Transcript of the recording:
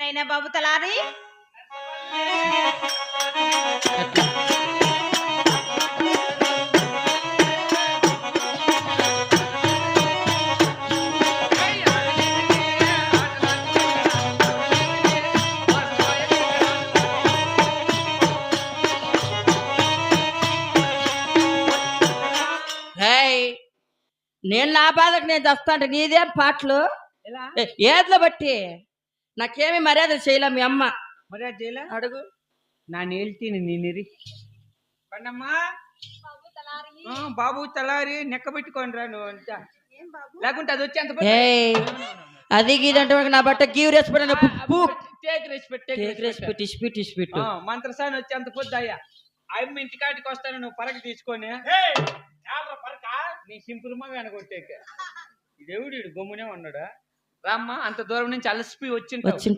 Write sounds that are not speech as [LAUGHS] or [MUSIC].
నైనా బాబు తలారి? హేయ్ నేను నా బాధకు నేను చస్తాంటే నీదేం పాటలు? ఎలా? ఏ, ఏద్ల బట్టి? నాకేమి మర్యాద చేయలే మీ అమ్మ. మర్యాద చేయలే? అడుగు. నా నేల్తీని నేనిరి పండమ్మా. బాబు తలారి. నెక్క పెట్టుకోండి రా నువ్వు అంతా. లేకుంటే అది వచ్చేంత అది గీదంటే నా బట్ట గీవ్ రేసి పెట్టిన టేక్ రేసి పెట్టి టేక్ రేసి మంత్రసాని పొద్దు అయ్యా. అవి ఇంటికాటికి వస్తాను నువ్వు పరక తీసుకొని. నీ సింపుల్ మా అనుకుంటే [LAUGHS] దేవుడు గమ్మునే ఉన్నాడా? అమ్మ అంత దూరం నుంచి అలసిపోయి వచ్చింటావు.